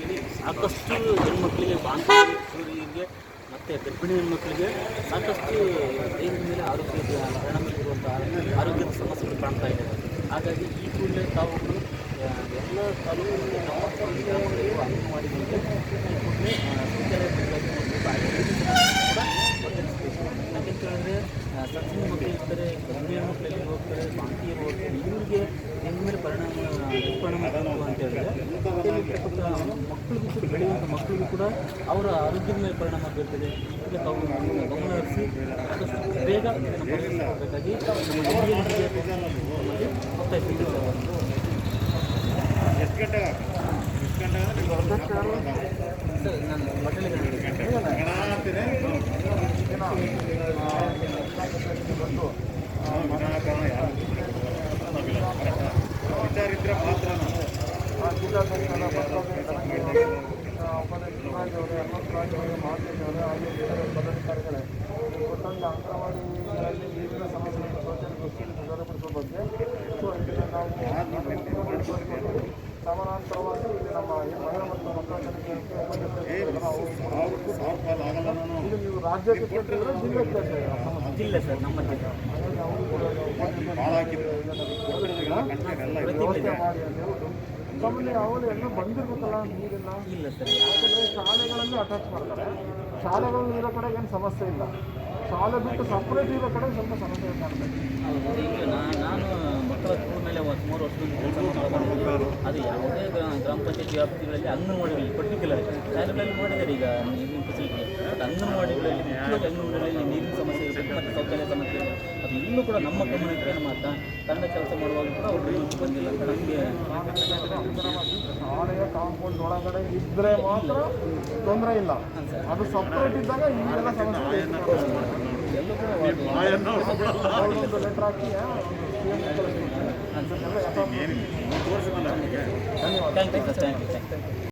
ಭಾಗದಲ್ಲಿ ಸಾಕಷ್ಟು ಹೆಣ್ಮಕ್ಳಿಗೆ ಬಾಂಧವ್ಯರಿಗೆ ಮತ್ತು ಗರ್ಭಿಣಿ ಹೆಣ್ಮಕ್ಳಿಗೆ ಸಾಕಷ್ಟು ದೇಹದ ಮೇಲೆ ಆರೋಗ್ಯದ ಪರಿಣಾಮ ಬೀರುವಂಥ ಆರೋಗ್ಯದ ಸಮಸ್ಯೆಗಳು ಕಾಣ್ತಾ ಇದೆ. ಹಾಗಾಗಿ ಈ ಕೂಡಲೇ ತಾವು ಎಲ್ಲ ತಾಲೂಕಿನ ಒಂದು ಗ್ರಾಮಗಳಿರುವ ಅಂಗನವಾಡಿಗಳಿಗೆ ಕೂಡಲೇ ಶೌಚಾಲಯ ಕೂಡ ಒದಗಿಸಬೇಕು ಯಾಕೆಂತ ಹೇಳಿದ್ರೆ ಸಣ್ಣ ಮಕ್ಕಳಿರ್ತಾರೆ ಗರ್ಭಿಣಿ ಹೆಣ್ಮಕ್ಳಲ್ಲಿ ಹೋಗ್ತಾರೆ, ಬಾಂತಿ ಹೋಗ್ತಾರೆ ಇವರಿಗೆ ಹೆಣ್ಣು ಮೇಲೆ ಪರಿಣಾಮ ದುಷ್ಪರಿಣಾಮ ಅಂತ ಹೇಳಿದ್ರೆ ಮಕ್ಕಳಿಗೂ ಕೂಡ ಬೆಳೆಯುವಂಥ ಮಕ್ಕಳಿಗೂ ಕೂಡ ಅವರ ಆರೋಗ್ಯದ ಮೇಲೆ ಪರಿಣಾಮ ಬೀರ್ತದೆ. ತಾವು ಗಮನ ಹರಿಸಿ ಬೇಗ ಮಾಡಬೇಕಾಗಿ ಸರ್ ನಾನು ಹೋಟೆಲಿಗೆ ಜಿಲ್ಲಾಧ್ಯಕ್ಷರ ಉಪಾಧ್ಯಕ್ಷರಾಗಿ ಹನುಮಂತರಾಜವರು ಮಾತೇಶ್ವರ ಹಾಗೆ ಬೇರೆ ಪದಾಧಿಕಾರಿಗಳೇ ಒಟ್ಟೊಂದು ಅಂಗನವಾಡಿಗಳಲ್ಲಿ ವಿವಿಧ ಸಮಸ್ಯೆಗಳನ್ನು ವ್ಯವಸ್ಥೆಯನ್ನು ಸುಧಾರಿಸುವ ಬಗ್ಗೆ ಸೊ ಇದನ್ನು ನಾವು ಸಮಾನಾಂತರವಾಗಿ ಇಲ್ಲಿ. ನಮ್ಮ ಮಹಿಳಾ ಮತ್ತು ಮಕ್ಕಳ ಇದು ನೀವು ರಾಜ್ಯಕ್ಕೆ ಕೇಳ್ತಿದ್ರೆ ಜಿಲ್ಲೆಗೆ ಇಲ್ಲ. ಸರ್ ನಮ್ಮ ಜಿಲ್ಲೆ ಮಾಡಿ ಅಂತ ಹೇಳ್ಬಿಟ್ಟು ಅವರು ಎಲ್ಲ ಬಂದಿರ್ಬೇಕಲ್ಲ ನೀರೆಲ್ಲ ಇಲ್ಲ ಸರ್. ಯಾಕಂದರೆ ಶಾಲೆಗಳಲ್ಲಿ ಅಟ್ಯಾಚ್ ಮಾಡ್ತಾರೆ. ಶಾಲೆಗಳಲ್ಲಿ ಇರೋ ಕಡೆ ಏನು ಸಮಸ್ಯೆ ಇಲ್ಲ. ಶಾಲೆ ಬಿಟ್ಟು ಸಪ್ರೇಟ್ ಇರೋ ಕಡೆ ಸ್ವಲ್ಪ ಸಮಸ್ಯೆ ಕಾಣ್ತದೆ ಈಗ ನಾನು ಮಕ್ಕಳ ಸ್ಕೂಲ್ ಮೇಲೆ ಒಂದು ಸುಮಾರು ವರ್ಷದಿಂದ ಕೆಲಸ ಅದು ಯಾವುದೇ ಗ್ರಾ- ಗ್ರಾಮ ಪಂಚಾಯತ್ ವ್ಯಾಪ್ತಿಗಳಲ್ಲಿ ಅಂಗನವಾಡಿಗಳಲ್ಲಿ ಪರ್ಟಿಕ್ಯುಲರ್ ಶಾಲೆಗಳಲ್ಲಿ ಮಾಡಿದ್ದಾರೆ ಈಗ. ಫೆಸಿಲಿಟಿ ಅಂಗನವಾಡಿಗಳಲ್ಲಿ ಮುಖ್ಯವಾಗಿ ಅಂಗನವಾಡಿಗಳಲ್ಲಿ ನೀರಿನ ಸಮಸ್ಯೆ ಇರಬೇಕು ಮತ್ತು ಶೌಚಾಲಯ ಸಮಸ್ಯೆ ಇದೆ. ಅದು ಇನ್ನೂ ಕೂಡ ನಮ್ಮ ಗಮನಕ್ಕೆ ನಮ್ಮ ತಂಡ ಕೆಲಸ ಮಾಡುವಾಗ ಕೂಡ ಅವರು ಬಂದಿಲ್ಲ ಅಂತ ನಮಗೆ ಶಾಲೆಯ ಕಾಂಪೌಂಡ್ ಒಳಗಡೆ ಇದ್ದರೆ ಮಾತ್ರ ತೊಂದರೆ ಇಲ್ಲ ಅದು ಸಪ್ರೇಟ್ ಇದ್ದಾಗ ಈ ಎಲ್ಲ ಸಮಸ್ಯೆ ಎಲ್ಲೂ ಕೂಡ ಒಂದು ಲೆಟರ್ ಹಾಕಿ ಧನ್ಯವಾದ you sir thank you thank you